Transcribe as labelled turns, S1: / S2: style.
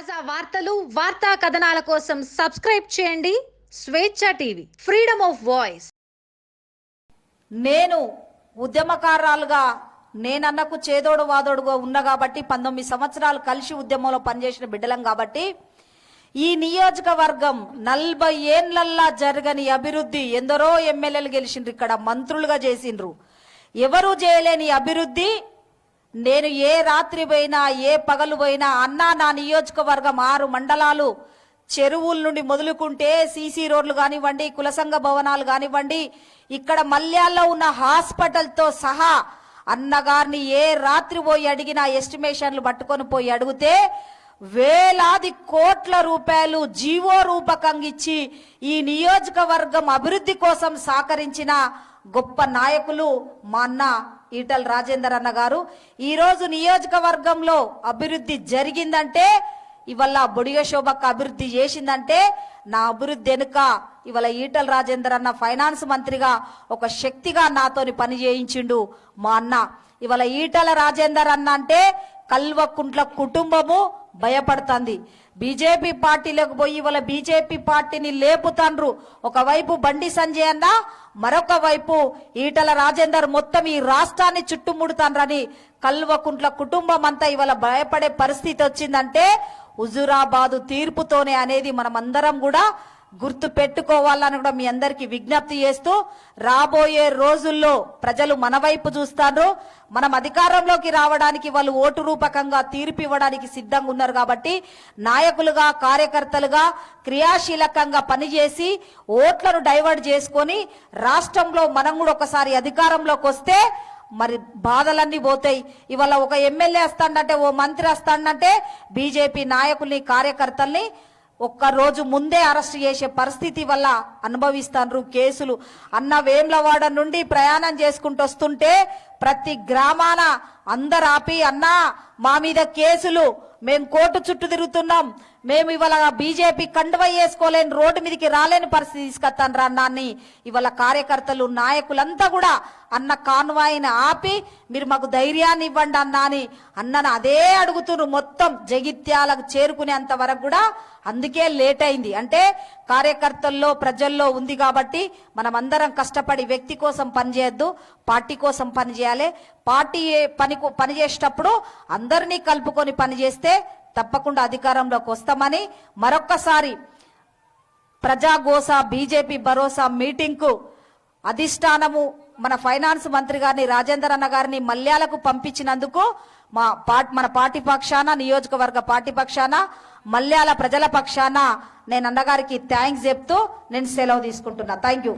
S1: తాజా వార్తలు వార్తా కథనాల కోసం సబ్స్క్రైబ్ చేయండి. స్వేచ్ఛ టీవీ ఫ్రీడమ్ ఆఫ్ వాయిస్.
S2: నేను ఉద్యమకారాలుగా నేనన్నకు చేదోడు వాదోడుగా ఉన్నా కాబట్టి పంతొమ్మిది సంవత్సరాలు కలిసి ఉద్యమంలో పనిచేసిన బిడ్డలం కాబట్టి ఈ నియోజకవర్గం నలభై ఏండ్లల్లా జరగని అభివృద్ధి ఎందరో ఎమ్మెల్యేలు గెలిచిండ్రు ఇక్కడ మంత్రులుగా చేసిండ్రు. ఎవరు చేయలేని అభివృద్ధి నేను ఏ రాత్రి పోయినా ఏ పగలు పోయినా అన్నా నా నియోజకవర్గం ఆరు మండలాలు చెరువుల నుండి మొదలుకుంటే సీసీ రోడ్లు కానివ్వండి కులసంగ భవనాలు కానివ్వండి ఇక్కడ మల్యాల్లో ఉన్న హాస్పిటల్తో సహా అన్నగారిని ఏ రాత్రి పోయి అడిగినా ఎస్టిమేషన్లు పట్టుకొని పోయి అడిగితే వేలాది కోట్ల రూపాయలు జీవో రూపకంగా ఇచ్చి ఈ నియోజకవర్గం అభివృద్ధి కోసం సహకరించిన గొప్ప నాయకులు మా అన్న ఈటల రాజేందర్ అన్న గారు. ఈరోజు నియోజకవర్గంలో అభివృద్ధి జరిగిందంటే ఇవాళ బొడిగ శోభకు అభివృద్ధి చేసిందంటే నా అభివృద్ధి వెనుక ఇవాళ ఈటల రాజేందర్ అన్న ఫైనాన్స్ మంత్రిగా ఒక శక్తిగా నాతోని పని చేయించిండు మా అన్న. ఇవాళ ఈటల రాజేందర్ అన్న అంటే కల్వకుంట్ల కుటుంబము భయపడుతుంది. బీజేపీ పార్టీలోకి పోయి ఇవాళ బీజేపీ పార్టీని లేపుతాండ్రు. ఒకవైపు బండి సంజయ్ అన్న మరొక వైపు ఈటల రాజేందర్ మొత్తం ఈ రాష్ట్రాన్ని చుట్టుముడుతాండ్రని కల్వకుంట్ల కుటుంబం అంతా ఇవాళ భయపడే పరిస్థితి వచ్చిందంటే హుజురాబాదు తీర్పుతోనే అనేది మనం అందరం కూడా గుర్తు పెట్టుకోవాలని కూడా మీ అందరికి విజ్ఞప్తి చేస్తూ రాబోయే రోజుల్లో ప్రజలు మన వైపు చూస్తారు. మనం అధికారంలోకి రావడానికి వాళ్ళు ఓటు రూపకంగా తీర్పు ఇవ్వడానికి సిద్ధంగా ఉన్నారు కాబట్టి నాయకులుగా కార్యకర్తలుగా క్రియాశీలకంగా పనిచేసి ఓట్లను డైవర్ట్ చేసుకొని రాష్ట్రంలో మనం కూడా ఒకసారి అధికారంలోకి వస్తే మరి బాధలన్నీ పోతాయి. ఇవాళ ఒక ఎమ్మెల్యే వస్తాడంటే ఓ మంత్రి వస్తాడంటే బీజేపీ నాయకుల్ని కార్యకర్తల్ని ఒక్క రోజు ముందే అరెస్ట్ చేసే పరిస్థితి వల్ల అనుభవిస్తాండ్రు కేసులు. అన్న వేమ్లవాడ నుండి ప్రయాణం చేసుకుంటూ వస్తుంటే ప్రతి గ్రామాన అందరు ఆపి అన్నా మా మీద కేసులు. మేము కోర్టు చుట్టూ తిరుగుతున్నాం. మేము ఇవాళ బీజేపీ కండువ వేసుకోలేని రోడ్డు మీదకి రాలేని పరిస్థితి తీసుకొస్తాను రా అన్నాన్ని ఇవాళ కార్యకర్తలు నాయకులంతా కూడా అన్న కాన్వాయిని ఆపి మీరు మాకు ధైర్యాన్ని ఇవ్వండి అన్నా అని అన్నను అదే అడుగుతున్నారు మొత్తం జగిత్యాలకు చేరుకునేంత వరకు కూడా. అందుకే లేట్ అయింది. అంటే కార్యకర్తల్లో ప్రజల్లో ఉంది కాబట్టి మనం అందరం కష్టపడి వ్యక్తి కోసం పనిచేయద్దు పార్టీ కోసం పనిచేయాలి. పార్టీ పని పనిచేసేటప్పుడు అందరినీ కలుపుకొని పనిచేస్తే తప్పకుండా అధికారంలోకి వస్తామని మరొక్కసారి ప్రజాగోస బీజేపీ భరోసా మీటింగ్కు అధిష్టానము మన ఫైనాన్స్ మంత్రి గారిని రాజేందర్ అన్న గారిని మల్యాలకు పంపించినందుకు మా పార్ట్ మన పార్టీ పక్షాన నియోజకవర్గ పార్టీ పక్షాన మల్యాల ప్రజల పక్షాన నేను అన్నగారికి థ్యాంక్స్ చెప్తూ నేను సెలవు తీసుకుంటున్నా. Thank you